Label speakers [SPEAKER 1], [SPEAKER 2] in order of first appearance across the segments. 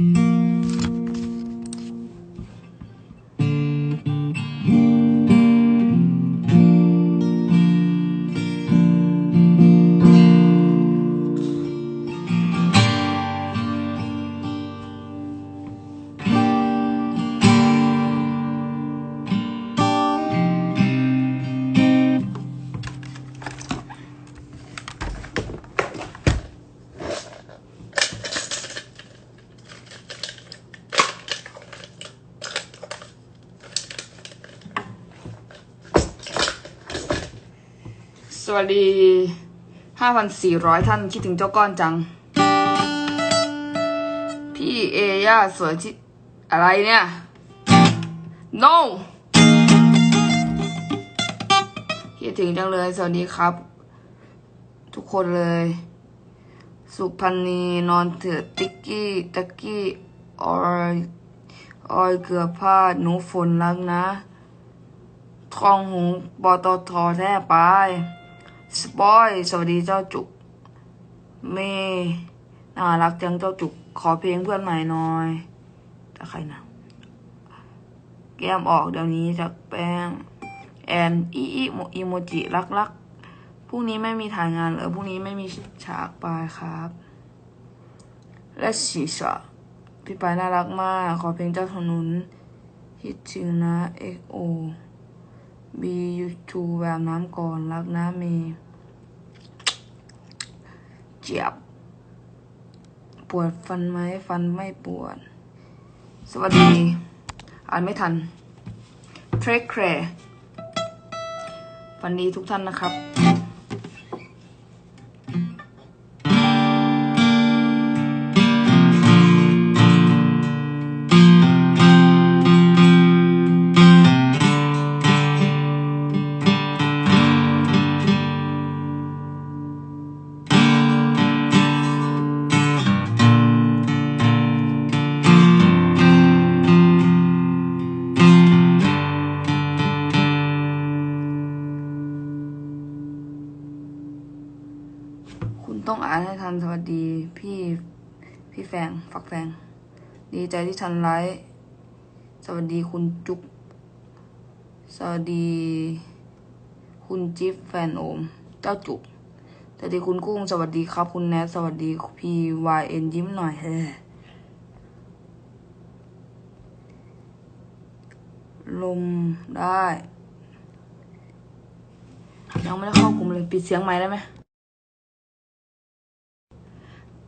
[SPEAKER 1] ส วัสดี 5,400 ท่านคิดถึงเจ้าก้อนจัง พี่เอย่าสวยที่อะไรเนี่ย no คิดถึงจังเลย สวัสดีครับ ทุกคนเลย สุพันนีนอนเถือติ๊กกี้ตักกี้ออยออยเกือบพลาดหนูฝนรักนะทองหงปตทอแท้ไป สปอยสวัสดีเจ้าจุก เมน่ารักจังเจ้าจุก ขอเพลงเพื่อนใหม่หน่อยจะใครนะแก้มออกเดี๋ยวนี้จากแป้งแอนอีอีโมอีโมจิรักรักพรุ่งนี้ไม่มีถ่ายงานเหรอพรุ่งนี้ไม่มีฉากปลายครับ และสีสะพี่ปายน่ารักมาก ขอเพลงเจ้าถนนฮิตจริงนะ XO บียูทูแบบน้ำก่อนรักนะเมย์เจ็บปวดฟันไหมฟันไม่ปวด สวัสดี อ่านไม่ทันเทรคแคร์ฟันดีทุกท่านนะครับ ต้องอ่านให้ทันสวัสดีพี่พี่แฟงฝักแฟง ดีใจที่ทันไลฟ์สวัสดีคุณจุ๊บสวัสดี คุณจิ๊บแฟนโอม เจ้าจุกสวัสดีคุณกุ้งสวัสดีครับ คุณแนทสวัสดีพีวายเอ็นยิ้มหน่อยเฮ้ลมได้ ยังไม่ได้เข้ากลุ่มเลย ปิดเสียงไม้ได้ไหม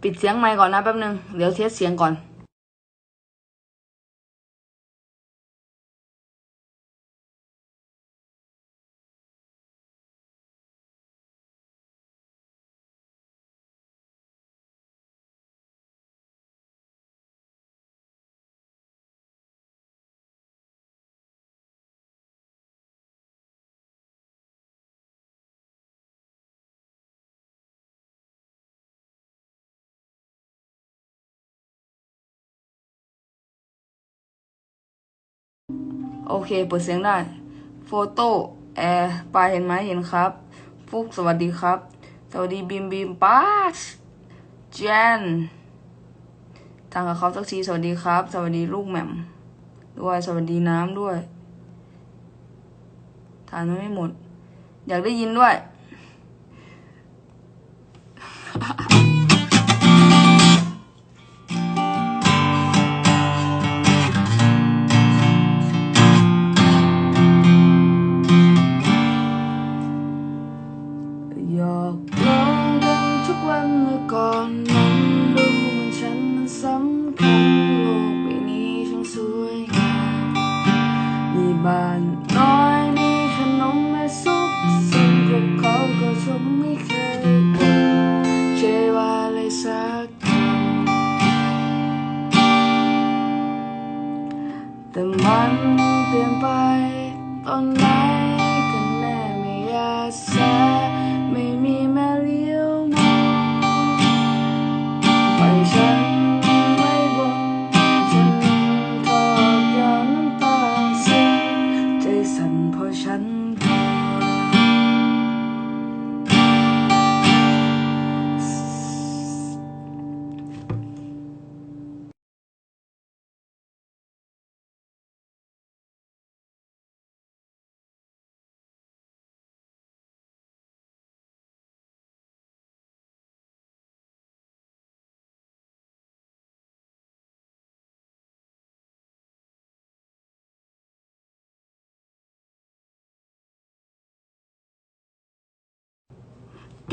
[SPEAKER 1] ปิดเสียงไมค์ก่อนนะแป๊บนึง เดี๋ยวเทสเสียงก่อน โอเค เปิดเสียงได้โฟโต้แอร์ปลายเห็นไหมเห็นครับ ฟุกสวัสดีครับ สวัสดีบิมบิมป้าสเจนทางกับเขาสักทีสวัสดีครับ สวัสดีลูกแหม่มด้วยสวัสดีน้ำด้วยทานไม่หมด อยากได้ยินด้วย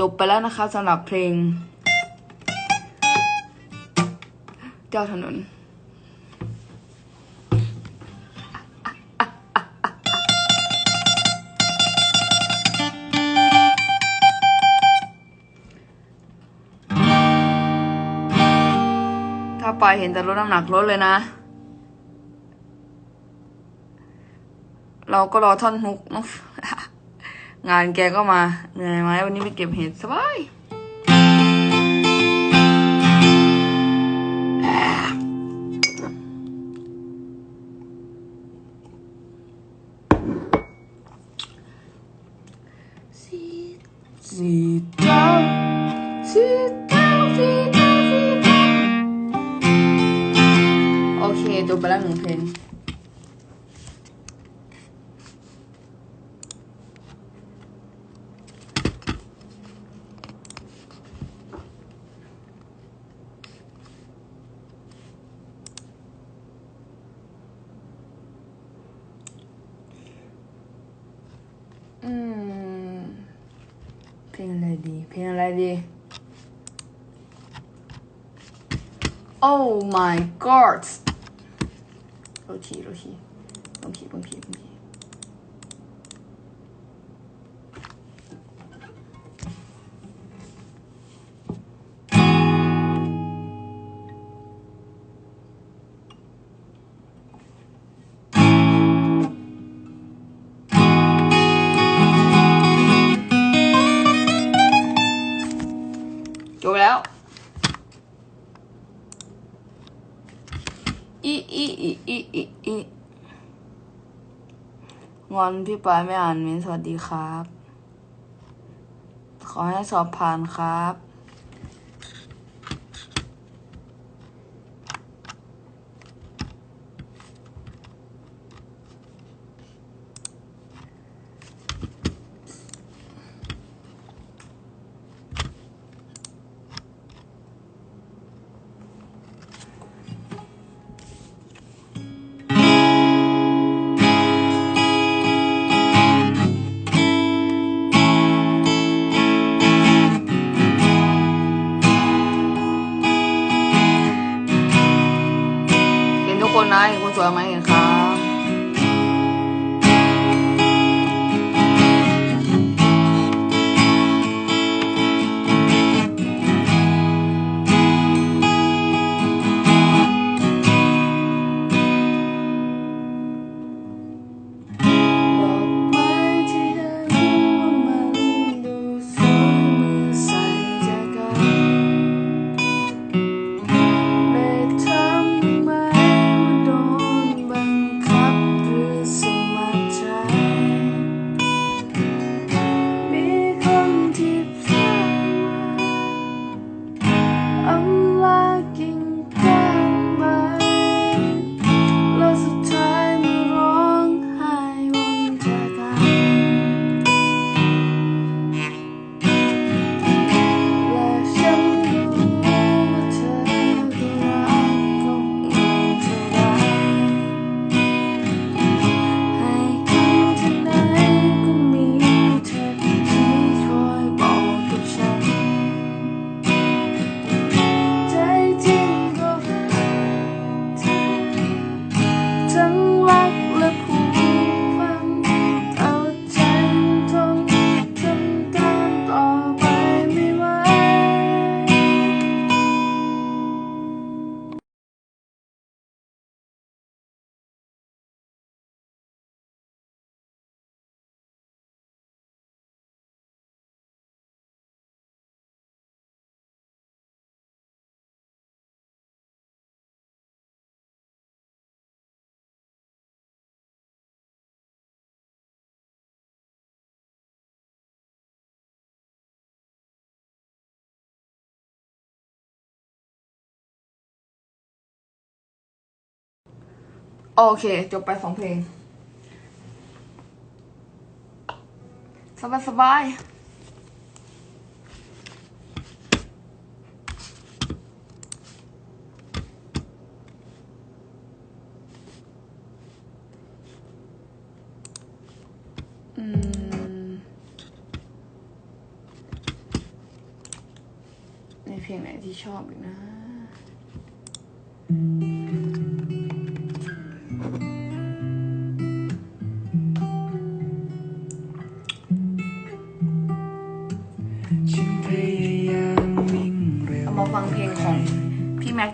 [SPEAKER 1] จบไปแล้วนะคะสำหรับเพลง เจ้าถนนถ้าไปเห็นแต่ลดน้ำหนักลดเลยนะ เราก็รอท่อนฮุกเนอะ งานแกก็มาเหนื่อยไหมวันนี้ไปเก็บเห็ดสบาย เพลงอะไรดีเพลงอะไรดี Oh my god โรทีโรทีบางที อีอีอีอีงอนพี่ปายไม่อ่านเมนสวัสดีครับ ขอให้สอบผ่านครับ น โอเค จบไปสองเพลง สบายสบายอืมเพลงไหนที่ชอบอีกนะ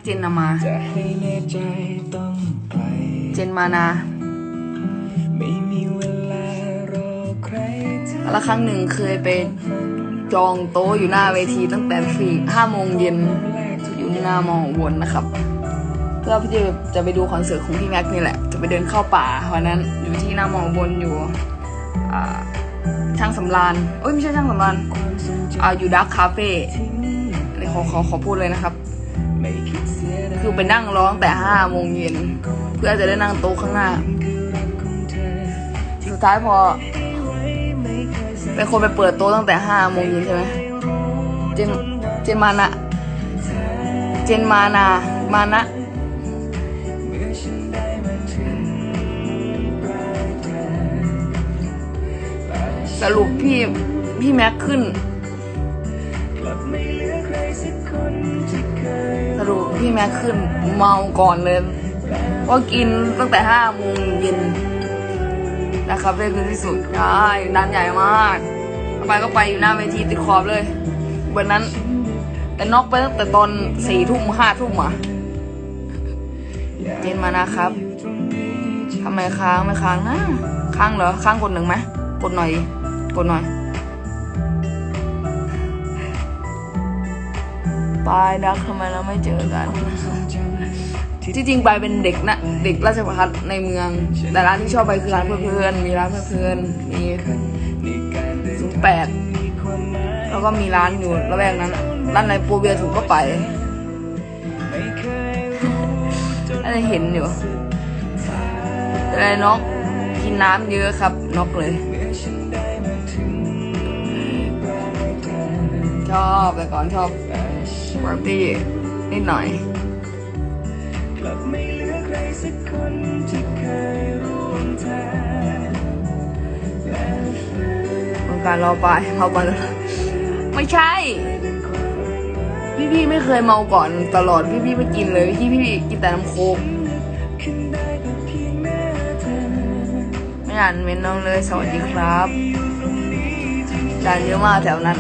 [SPEAKER 2] เจ
[SPEAKER 1] นนามา
[SPEAKER 2] จะให้แน่ใจต้องไกล
[SPEAKER 1] เจนมานา
[SPEAKER 2] ไม่มีเวลารอใครเธอ
[SPEAKER 1] แล้วครั้งหนึ่งเคยไปจองโต๊ะอยู่หน้าเวทีตั้งแต่สี่ห้าโมงเย็นอยู่หน้ามอวนนะครับ เพื่อพี่จะจะไปดูคอนเสิร์ตของพี่แม็กนี่แหละ จะไปเดินเข้าป่าวันนั้นอยู่ที่หน้ามอบนอยู่อ่าช่างสำรานเอ้ยไม่ใช่ช่างสำรานอ่าอยู่ดักคาเฟ่ขอขอขอพูดเลยนะครับ
[SPEAKER 2] ไม่ คื
[SPEAKER 1] อไปนั่งร้องแต่ห้าโมงเย็นเพื่อจะได้นั่งโต๊ะข้างหน้า สุดท้ายพอ
[SPEAKER 2] เป็
[SPEAKER 1] นคนไปเปิดโต๊ะตั้งแต่ห้าโมงเย็นใช่ไหมเจนเจนมานะ เจนมานา มานะสรุปพี่พี่แม็กขึ้น พี่แม็กขึ้นเมาก่อนเลยว่ากินตั้งแต่ห้าโมงเย็นนะครับเล่นคือที่สุดใช่ด้านใหญ่มากไปก็ไปอยู่หน้าเวทีติดขอบเลยวันนั้น แต่นอกไปตั้งแต่ตอนสี่ทุ่มห้าทุ่มอะเจนมานะครับทำไมค้างไม่ค้างนะค้างเหรอค้างกดหนึ่งไหมกดหน่อย กดหน่อย ปายดักทำไมเราไม่เจอกัน
[SPEAKER 2] ที่จ
[SPEAKER 1] ริงไปายเป็นเด็กนะเด็กราชพัฒในเมือง แต่ร้านที่ชอบไปคือร้านเพื่อนมีร้านเพื่อนมีศูนย์แปดแล้วก็มีร้านอยู่ระแวกนั้นร้านไหนปูเบียร์ถูกก็ไป
[SPEAKER 2] ไม่เคยรู้จน
[SPEAKER 1] น่าจะเห็นอยู่แต่น็อกกินน้ำเยอะครับนกเลย
[SPEAKER 2] เมื่อฉันไปลายทาง
[SPEAKER 1] ชอบแต่ก่อนชอบ ปาร์ตี้นิดหน่อย
[SPEAKER 2] กลับไม่เหลือใครสักคนที่เคยร่วมทาง
[SPEAKER 1] วงการรอไปเมาบอลไม่ใช่ พี่พี่ไม่เคยเมาก่อนตลอดพี่พี่ไม่กินเลยพี่พี่กินแต่น้ำโค้ก
[SPEAKER 2] ไม่
[SPEAKER 1] อ่านเมนน้องเลยสวัสดีครับจานเยอะมากแถวนั้น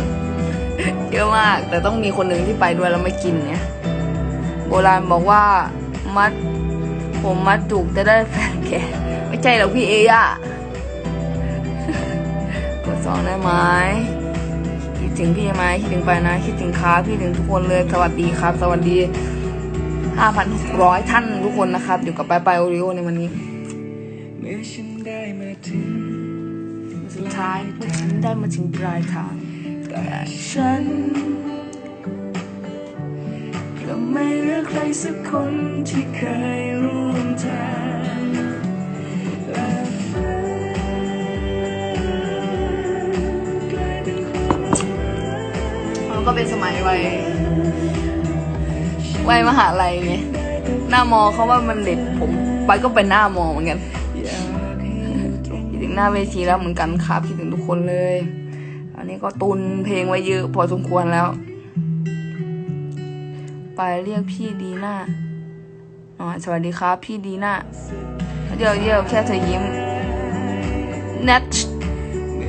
[SPEAKER 1] เยอะมาก แต่ต้องมีคนหนึ่งที่ไปด้วยแล้วไม่กินเนี่ย โบราณบอกว่ามัด ผมมัดจุกจะได้แฟนแก่ไม่ใช่หรอกพี่เอย่ะกดสองได้ไหมคิดถึงพี่ไหมคิดถึงไปนะ คิดถึงครับคิดถึงทุกคนเลยสวัสดีครับ สวัสดี 5,600 ท่านทุกคนนะครับ อยู่กับไปไปโอริโอในวันนี้
[SPEAKER 2] เมื่อฉันได้มาถึง
[SPEAKER 1] สุดท้ายเมื่อฉันได้มาถึงปลายทาง
[SPEAKER 2] แต่
[SPEAKER 1] ฉัน
[SPEAKER 2] ก็ไม่เหลือใครสักคนที่เคยร่วมทางและฝันกลายเป็นความหมาย
[SPEAKER 1] มันก็เป็นสมัยวัยวัยมหาลัยไงหน้ามอเขาว่ามันเด็ดผม ไปก็เป็นหน้ามอเหมือนกัน
[SPEAKER 2] อยากให้อยู่ตรง
[SPEAKER 1] คิดถึงหน้าเวทีแล้วเหมือนกันครับคิดถึงทุกคนเลยอันนี้ ก็ตุนเพลงไว้เยอะพอสมควรแล้ว ไปเรียกพี่ดีหน้าอ๋อสวัสดีครับ พี่ดีหน้าเดี๋ยวเดี๋ยวแค่เธอยิ้มนัท
[SPEAKER 2] เน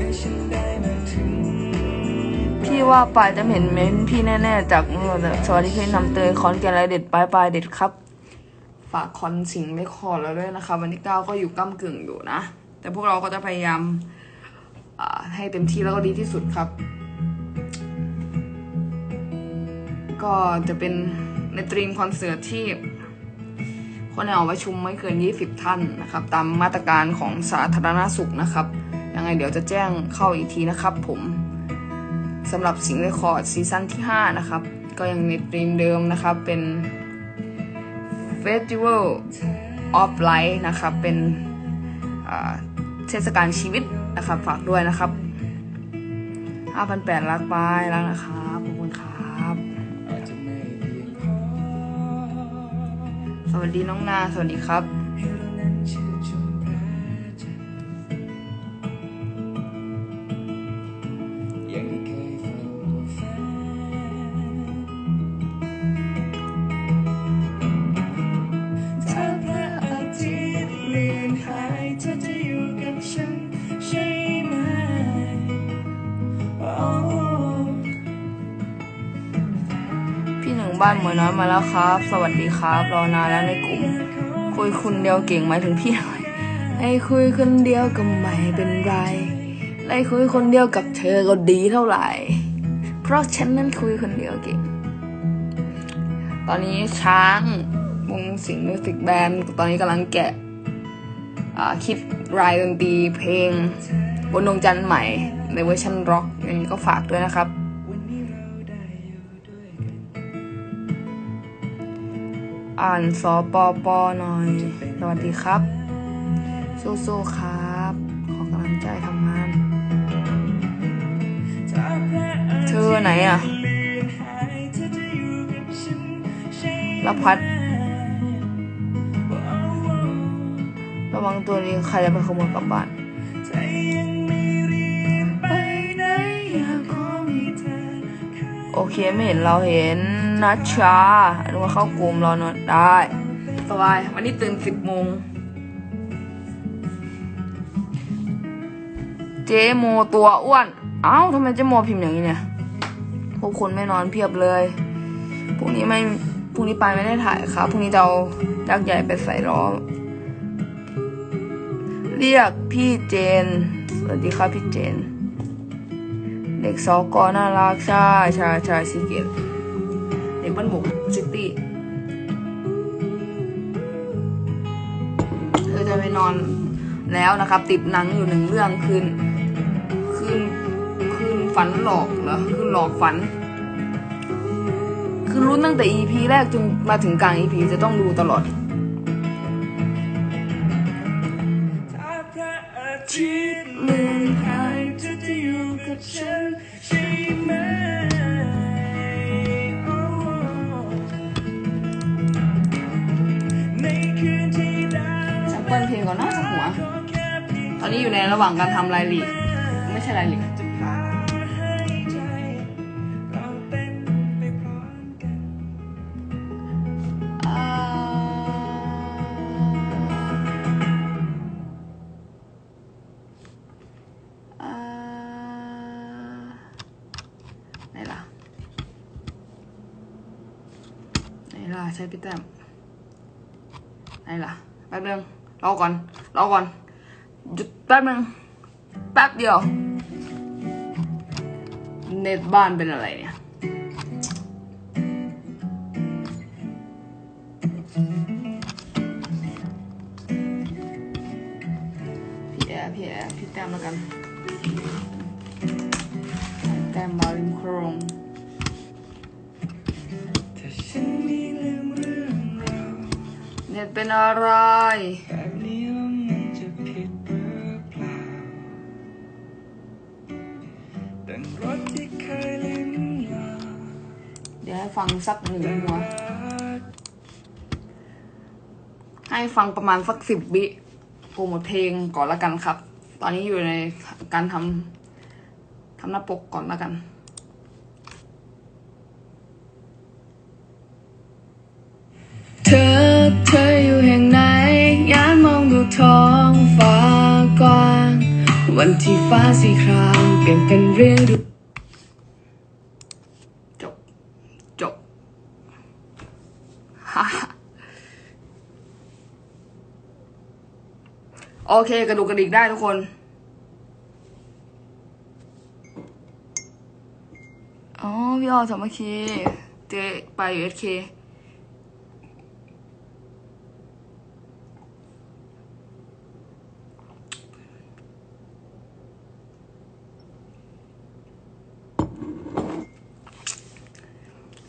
[SPEAKER 2] ได้มาถึง
[SPEAKER 1] พี่ว่าปายจะเห็นเม้นพี่แน่ๆจากสวัสดีพี่นำเตยคอนแกนอะไรเด็ดปลายปลายเด็ดครับ ฝากคอนสิงไม่คอร์ดแล้วด้วยนะคะ วันที่เก้าก็อยู่ก้ากึ่งอยู่นะ แต่พวกเราก็จะพยายาม ให้เต็มที่แล้วก็ดีที่สุดครับ ก็จะเป็นในตรีมคอนเสิร์ตที่คนในหอประชุมไม่เกิน 20 ท่านนะครับ ตามมาตรการของสาธารณสุขนะครับยังไงเดี๋ยวจะแจ้งเข้าอีกทีนะครับ ผมสำหรับสิงห์เรคอร์ดซีซั่นที่ 5 นะครับ ก็ยังในตรีมเดิมนะครับเป็น Festival of Light นะครับ เป็น เทศกาลชีวิตนะครับฝากด้วยนะครับ5,800รักไปแล้วนะครับขอบคุณครับ
[SPEAKER 2] อาจจะไม่เพียงพอ
[SPEAKER 1] สวัสดีน้องนาสวัสดีครับ
[SPEAKER 2] หม
[SPEAKER 1] วยน้อยมาแล้วครับ สวัสดีครับรอนานแล้วในกลุ่ม คุยคนเดียวเก่งไหมถึงพี่หน่อยให้คุยคนเดียวก็ไม่เป็นไรไล่คุยคนเดียวกับเธอก็ดีเท่าไหร่ เพราะฉันนั้นคุยคนเดียวเก่ง ตอนนี้ช้างวงสิงห์มิวสิกแบนด์ตอนนี้กำลังแกะคิดรายดนตรีเพลงบนดวงจันทร์ใหม่ในเวอร์ชันร็อกอย่างนี้ก็ฝากด้วยนะครับ
[SPEAKER 2] อ่า
[SPEAKER 1] นสปอปอหน่อย สวัสดีครับ สู้ๆครับ ขอกำลังใจทำงาน เธอไหนอะ
[SPEAKER 2] เลือนหายเธอจะอยู่กับฉันใช่ไหม
[SPEAKER 1] รับพัด ระวังตัวนี้ใครจะไปขโมยกลับบ้าน
[SPEAKER 2] ใจยังไม่รีบไปไหนอยา
[SPEAKER 1] โอเคไม่เห็นเราเห็น นัชชาหรือว่าเข้ากลุ่มราเนอะได้ สบาย วันนี้ตื่นสิบโมง เจโมตัวอ้วน เอ้าทำไมเจโมพิมพ์อย่างนี้เนี่ย พวกคนไม่นอนเพียบเลย พรุ่งนี้ไม่ พรุ่งนี้ไปไม่ได้ถ่ายครับพรุ่งนี้จะเอายักษ์ใหญ่ไปใส่ล้อ เรียกพี่เจน สวัสดีครับพี่เจน เด็กสอกอน่ารักใช่ใช่ใช่ซีเกต เด็กบ้านบุกซิตี้เธอจะไปนอนแล้วนะครับ ติดหนังอยู่หนึ่งเรื่องคืนคืนคืนฝันหลอกเหรอคืนหลอกฝัน คือรุ้นตั้งแต่ EP แรกจนมาถึงกลาง EP จะต้องดูตลอด
[SPEAKER 2] ทิตย์ลือนหายจะอยู่กับฉัน อนนี้
[SPEAKER 1] อ
[SPEAKER 2] ยู่
[SPEAKER 1] ในระหว่างการทำรายลีกไม่ใช่รายลีก
[SPEAKER 2] จะพาให้ใจเราเต้นไปพร้อมกัน
[SPEAKER 1] อ่าอ่าไหนล่ะไหนล่ะใช้พี่แต้มไหนล่ะ แป๊บนึงรอก่อนรอก่อน แป๊บนึงแป๊บเดียว เน็ตบ้านเป็นอะไรเนี่ยพี่แอร์พี่แอร์พี่แต้มแล้วกันแต้มมาริมโครง
[SPEAKER 2] ถ้าฉันไม่ลืมเรื่องราว
[SPEAKER 1] เน็ตเป็นอะไร ฟังสักหนึ่งหัว ให้ฟังประมาณสักสิบวิโปรโมทเพลงก่อนละกันครับ ตอนนี้อยู่ในการทำทำหน้าปกก่อนละกัน
[SPEAKER 2] เธอเธออยู่แห่งไหนยานมองดูท้องฟ้ากว้าง วันที่ฟ้าสีครามเปลี่ยนเป็นเรื่องดู
[SPEAKER 1] จบ จบ ฮ่าฮ่า โอเค กระดูกกระดิกได้ทุกคน อ๋อ พี่ออสามัคคีเจไปอยู่เอสเค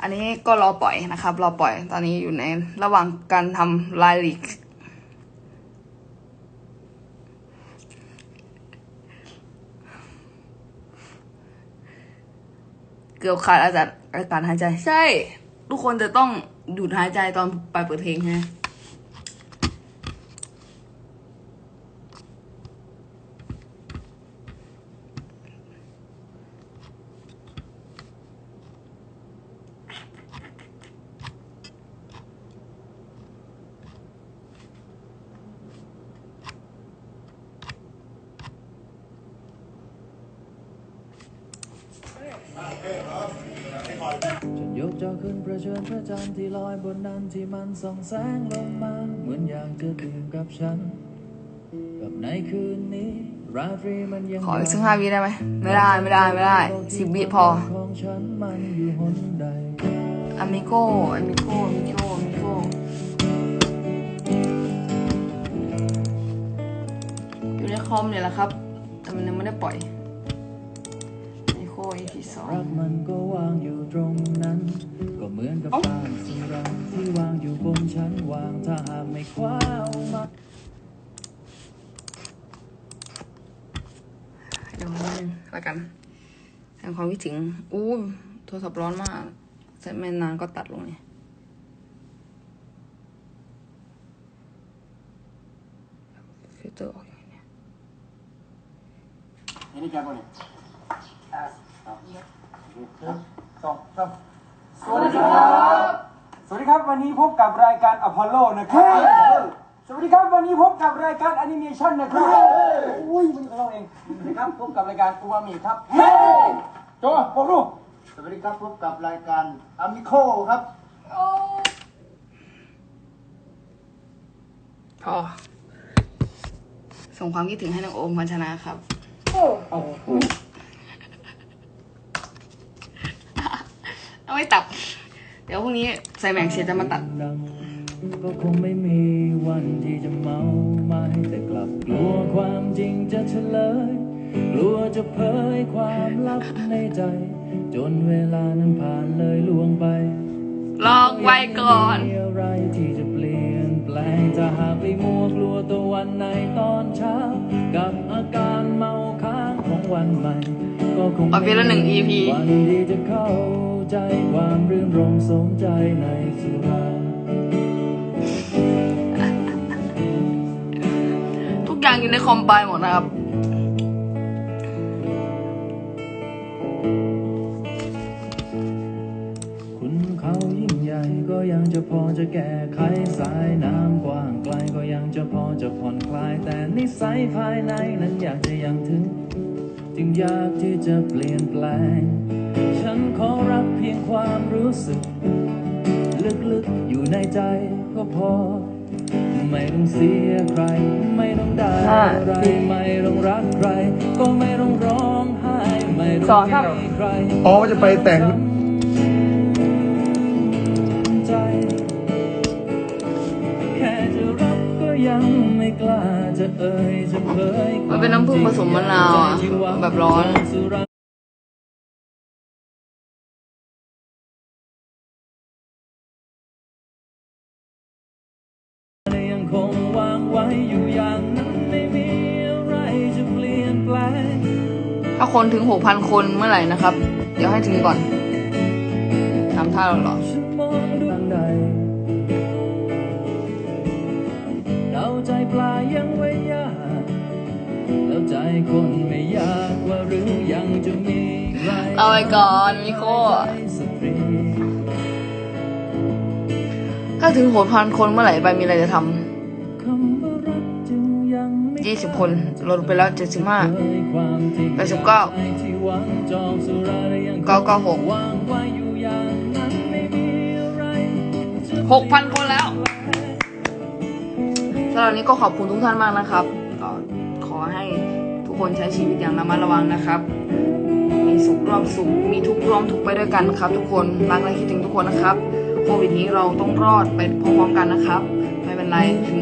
[SPEAKER 1] อันนี้ก็รอปล่อยนะครับ รอปล่อยตอนนี้อยู่ในระหว่างการทำลายลิก เกือบขาดอาจารย์อาการหายใจ ใช่ ทุกคนจะต้องหยุดหายใจตอนไปเปิดเพลงใช่
[SPEAKER 3] ที่มันส่องแสงลงมาเหมือนอยากจะดื่มกับฉัน กับในคืนนี้ราตรีมันยัง
[SPEAKER 1] ขออีกสักห้าวิได้ไหมไม่ได้ไม่ได้ไม่ได้สิบวิพอ
[SPEAKER 3] ของฉันมันอยู่หนใด
[SPEAKER 1] อามิโก้อามิโก้อามิโก้อามิโก้อยู่ในคอมเนี่ยแหละครับ แต่มันยังไม่ได้ปล่อย อามิโก้ EP สอง
[SPEAKER 3] รักมันก็วางอยู่ตรงนั้น ก็เหมือนกับ
[SPEAKER 1] เอ้า
[SPEAKER 3] บ้านสุราที่วางอยู่บนชั้นวางถ้าหากไม่คว้าเอามา
[SPEAKER 1] เดี๋ยวนิดนึงละกันแทนความคิดถึงอู้โทรศัพท์ร้อนมากใช้ไม่นานก็ตัดลงเนี่ยฟิลเตอร์ออกยังไงเนี่ย
[SPEAKER 4] อันนี้แกบ่เนี่ยอะเอาหนึ่ง สองสามสวัสดีครับ สวัสดีครับวันนี้พบกับรายการอพอลโลนะครับ สวัสดีครับวันนี้พบกับรายการแอนิเมชันนะครับอุ้ยมันของเราเองนะครับพบกับรายการอูมามิครับเฮ้ยโจบอกลูก
[SPEAKER 5] สวัสดีครับพบกับรายการอามิโคครับ
[SPEAKER 1] พอส่งความคิดถึงให้น้องโอมพันชนะครับ
[SPEAKER 4] เอา
[SPEAKER 1] เอาไม่ตัด เดี๋ยวพรุ่งนี้ใส่แบ่งเสร็จจะมาตัด
[SPEAKER 3] ดังก็คงไม่มีวันที่จะเมาไม่แต่กลับกลัวความจริงจะเฉลย กลัวจะเผยความลับในใจ จนเวลานั้นผ่านเลยล่วงไป
[SPEAKER 1] ลองไว้ก่อน
[SPEAKER 3] ไม่มีอะไรที่จะเปลี่ยนแปลงถ้าหากไปมัวกลัวตัววันในตอนเช้า กับอาการเมาค้างของวันใหม่ ก็คง
[SPEAKER 1] เอาไปละหนึ่ง EP
[SPEAKER 3] วันที่จะเข้า ใจความรื่นรมสมใจในสุรา
[SPEAKER 1] ทุกอย่างอยู่ในคอมไปหมดนะครับ
[SPEAKER 3] คุณเขายิ่งใหญ่ก็ยังจะพอจะแก้ไขสายน้ำกว้างไกลก็ยังจะพอจะผ่อนคลาย แต่นิสัยภายในนั้นอยากจะยังถึง จึงอยากที่จะเปลี่ยนแปลง ฉันขอรับเพียงความรู้สึก ลึกๆ อยู่ในใจก็พอ ไม่ต้องเสียใคร ไม่ต้องได้อะไรไม่ต้องรักใคร ก็ไม่ต้องร้องไห้ไม่
[SPEAKER 1] ส
[SPEAKER 3] ต้
[SPEAKER 1] อ
[SPEAKER 3] องง
[SPEAKER 1] ครับ
[SPEAKER 3] ให้ใคร
[SPEAKER 6] อ๋อจะไปแต่ง
[SPEAKER 3] ใจแค่จะรับก็ยังไม่กล้าจะเอ่ยจะเผย
[SPEAKER 1] มันเป็นน้ำผึ้งผสมมะนาวอะแบบร้อน
[SPEAKER 3] คน
[SPEAKER 1] ถึงหกพันคนเมื่อไหร่นะครับ เดี๋ยวให้ถึงก่อนทำท่าเราหรอ
[SPEAKER 3] ฉันมองดูทางใดเราใจปลายังไว้ยากแล้วใจคนไม่ยากว่าหรือยังจะมีใคร
[SPEAKER 1] เอาไปก่อนมิโก้
[SPEAKER 3] สตรี
[SPEAKER 1] ถ้าถึงหกพันคนเมื่อไหร่ไปมีอะไรจะท
[SPEAKER 3] คำว่ารักจึง ยี่
[SPEAKER 1] สิบคนลดไปแล้วเจ็ดสิบห้าแปดสิบเก้าเก้าเก้าหกหกพันคนแล้วสำหรับนนี้ก็ขอบคุณทุกท่านมากนะครับ ขอให้ทุกคนใช้ชีวิตอย่างระมัดระวังนะครับ มีสุขร่วมสุข มีทุกร่วมทุกไปด้วยกันครับ ทุกคนรักและคิดถึงทุกคนนะครับ โควิดนี้เราต้องรอดไปพร้อมๆกันนะครับ ไม่เป็นไรถึง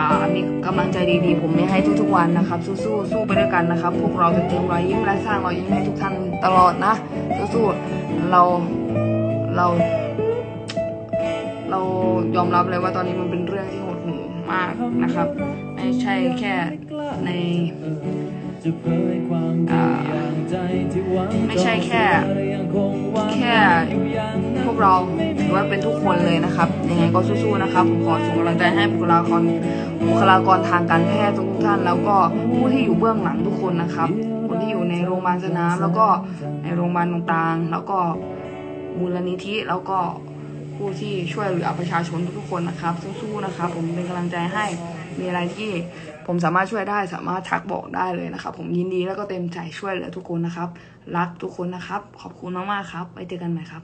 [SPEAKER 1] อ่ามีกำลังใจดีๆ ผมมีให้ทุกๆวันนะครับ สู้ๆสู้ไปด้วยกันนะครับ พวกเราจะเติมรอยยิ้มและสร้างรอยยิ้มให้ทุกท่านตลอดนะ สู้ๆเราเรา เรายอมรับเลยว่าตอนนี้มันเป็นเรื่องที่หดหู่มากนะครับ ไม่ใช่แค่ใน
[SPEAKER 3] จะเผยความจริงอย่างใจที่หวัง
[SPEAKER 1] ไม่ใช่แค่
[SPEAKER 3] จองสุราและยังคงวาง
[SPEAKER 1] แค่
[SPEAKER 3] อยู่อย่างนั้น
[SPEAKER 1] พวกเราหรือว่าเป็นทุกคนเลยนะครับ ยังไงก็สู้ๆนะครับ ผมขอส่งกำลังใจให้บุคลากรบุคลากรทางการแพทย์ทุกท่าน แล้วก็ผู้ที่อยู่เบื้องหลังทุกคนนะครับ คนที่อยู่ในโรงพยาบาลสนามแล้วก็ในโรงพยาบาลต่างๆ แล้วก็มูลนิธิแล้วก็ผู้ที่ช่วยเหลือประชาชนทุกๆคนนะครับ สู้ๆนะครับ ผมเป็นกำลังใจให้มีอะไรที่ ผมสามารถช่วยได้สามารถทักบอกได้เลยนะครับ ผมยินดีแล้วก็เต็มใจช่วยเหลือทุกคนนะครับ รักทุกคนนะครับ ขอบคุณมากๆครับไว้เจอกันใหม่ครับ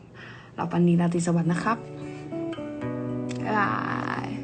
[SPEAKER 1] หลับปันนีราตรีสวัสดิ์นะครับบ๊ายบาย